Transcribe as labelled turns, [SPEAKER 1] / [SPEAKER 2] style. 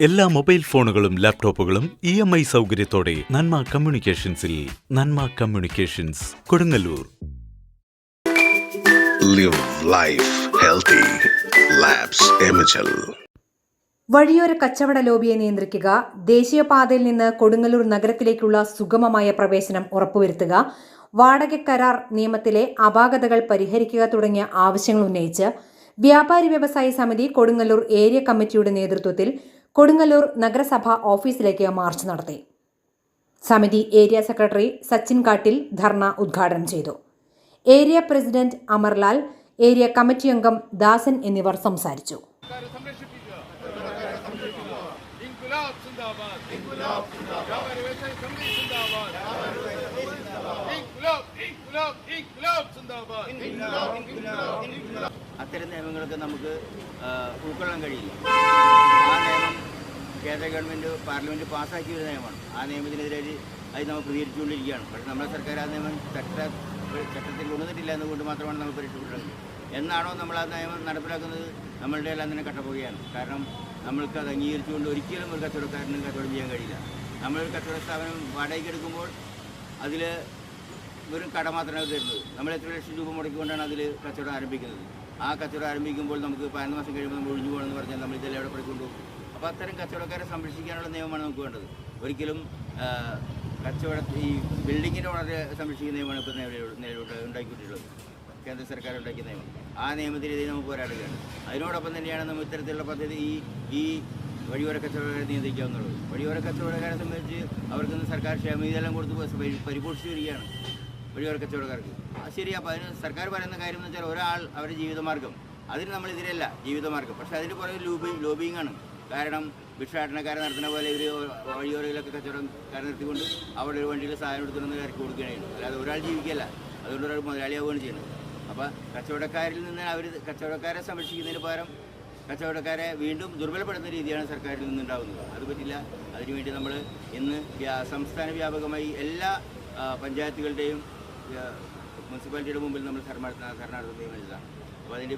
[SPEAKER 1] എല്ലാ മൊബൈൽ ഫോണുകളും ലാപ്ടോപ്പുകളും ഇ എം ഐ സൗകര്യത്തോടെ Nanma കമ്മ്യൂണിക്കേഷൻസിൽ Nanma communications Kodungallur
[SPEAKER 2] live life healthy.
[SPEAKER 3] വഴിയോര കച്ചവട ലോബിയെ നിയന്ത്രിക്കുക ദേശീയപാതയിൽ നിന്ന് കൊടുങ്ങല്ലൂർ നഗരത്തിലേക്കുള്ള സുഗമമായ പ്രവേശനം ഉറപ്പുവരുത്തുക വാടക കരാർ നിയമത്തിലെ അപാകതകൾ പരിഹരിക്കുക തുടങ്ങിയ ആവശ്യങ്ങൾ ഉന്നയിച്ച് വ്യാപാരി വ്യവസായ സമിതി കൊടുങ്ങല്ലൂർ ഏരിയ കമ്മിറ്റിയുടെ നേതൃത്വത്തിൽ കൊടുങ്ങല്ലൂർ നഗരസഭ ഓഫീസിലേക്ക് മാർച്ച് നടത്തി. സമിതി ഏരിയ സെക്രട്ടറി സച്ചിൻ കാട്ടിൽ ധർണ ഉദ്ഘാടനം ചെയ്തു. Area president Amarlal area committee അംഗം ദാസൻ എന്നിവർ സംസാരിച്ചു.
[SPEAKER 4] അത്തരം നിയമങ്ങൾക്ക് നമുക്ക് ഉൾക്കൊള്ളാൻ കഴിയില്ല. ആ നിയമം കേന്ദ്ര ഗവൺമെന്റ് പാർലമെന്റ് പാസ്സാക്കിയ ഒരു നിയമമാണ്. ആ നിയമത്തിനെതിരെ അത് നമ്മൾ പ്രതികരിച്ചുകൊണ്ടിരിക്കുകയാണ്. പക്ഷേ നമ്മുടെ സർക്കാർ ആ നിയമം ചട്ട ചട്ടത്തിൽ കൊണ്ടുവന്നിട്ടില്ല എന്നുകൊണ്ട് മാത്രമാണ് നമ്മൾ പരിരക്ഷപ്പെട്ടത് എന്നാണോ നമ്മൾ ആ നിയമം നടപ്പിലാക്കുന്നത്? നമ്മളുടെ എല്ലാം തന്നെ കട്ടപ്പോവുകയാണ് കാരണം നമ്മൾക്ക് അത് അംഗീകരിച്ചുകൊണ്ട് ഒരിക്കലും ഒരു കച്ചവടക്കാരന് കച്ചവടം ചെയ്യാൻ കഴിയില്ല. നമ്മളൊരു കച്ചവട സ്ഥാപനം വാടകയ്ക്ക് എടുക്കുമ്പോൾ അതിൽ വെറും കട മാത്രമേ തരുന്നത്. നമ്മൾ എത്ര ലക്ഷം രൂപ മുടക്കിക്കൊണ്ടാണ് അതിൽ കച്ചവടം ആരംഭിക്കുന്നത്? ആ കച്ചവടം ആരംഭിക്കുമ്പോൾ നമുക്ക് പതിനൊന്ന് മാസം കഴിയുമ്പോൾ നമ്മൾ ഒഴിഞ്ഞു പോകണമെന്ന് പറഞ്ഞാൽ നമ്മൾ ഇതെല്ലാം എവിടെ പഠിക്കൊണ്ടുപോകും അപ്പോൾ അത്തരം കച്ചവടക്കാരെ സംരക്ഷിക്കാനുള്ള നിയമമാണ് നമുക്ക് വേണ്ടത്. ഒരിക്കലും കച്ചവട ഈ ബിൽഡിങ്ങിന്റെ ഓണറെ സംരക്ഷിക്കുന്ന നിയമമാണ് ഇപ്പോൾ നിലവിൽ നിലവിലോട്ട് ഉണ്ടാക്കിയിട്ടുള്ളത് കേന്ദ്ര സർക്കാർ ഉണ്ടാക്കിയ നിയമം. ആ നിയമത്തിനെതിരെ നമുക്ക് പോരാടുകയാണ്. അതിനോടൊപ്പം തന്നെയാണ് നമ്മൾ ഇത്തരത്തിലുള്ള പദ്ധതി ഈ ഈ വഴിയോര കച്ചവടക്കാരെ നിയന്ത്രിക്കാവുന്നുള്ളത് വഴിയോര കച്ചവടക്കാരെ സംബന്ധിച്ച് അവർക്ക് സർക്കാർ ക്ഷേമനിധിയെല്ലാം കൊടുത്ത് പരിപോഷിച്ചു വരികയാണ്. വഴിയോര കച്ചവടക്കാർക്ക് ആ ശരി അപ്പോൾ അതിന് സർക്കാർ പറയുന്ന കാര്യം എന്ന് വെച്ചാൽ ഒരാൾ അവരുടെ ജീവിതമാർഗം. അതിന് നമ്മളെതിരല്ല ജീവിതമാർഗം. പക്ഷേ അതിന് പുറകെ ലോബി ലോബിങ് ആണ് കാരണം ഭിക്ഷാടനക്കാരെ നടത്തുന്ന പോലെ ഇവർ വഴിയോരയിലൊക്കെ കച്ചവടക്കാരെ നിർത്തിക്കൊണ്ട് അവിടെ ഒരു വണ്ടിയിൽ സാധനം എടുത്തുകൊണ്ട് ഇറക്കി കൊടുക്കുകയാണ്. അല്ലാതെ ഒരാൾ ജീവിക്കല്ല അതുകൊണ്ട് ഒരാൾ മുതലാളിയാവുകയാണ് ചെയ്യുന്നത്. അപ്പോൾ കച്ചവടക്കാരിൽ നിന്ന് അവർ കച്ചവടക്കാരെ സംരക്ഷിക്കുന്നതിന് പകരം കച്ചവടക്കാരെ വീണ്ടും ദുർബലപ്പെടുന്ന രീതിയാണ് സർക്കാരിൽ നിന്നുണ്ടാകുന്നത് അത് പറ്റില്ല. അതിനുവേണ്ടി നമ്മൾ ഇന്ന് സംസ്ഥാന വ്യാപകമായി എല്ലാ പഞ്ചായത്തുകളുടെയും മുനിസിപ്പാലിറ്റിയുടെ മുമ്പിൽ നമ്മൾ ധർമ്മ ധർണ നടത്തുകയും ചെയ്തതാണ് അപ്പോൾ അതിൻ്റെ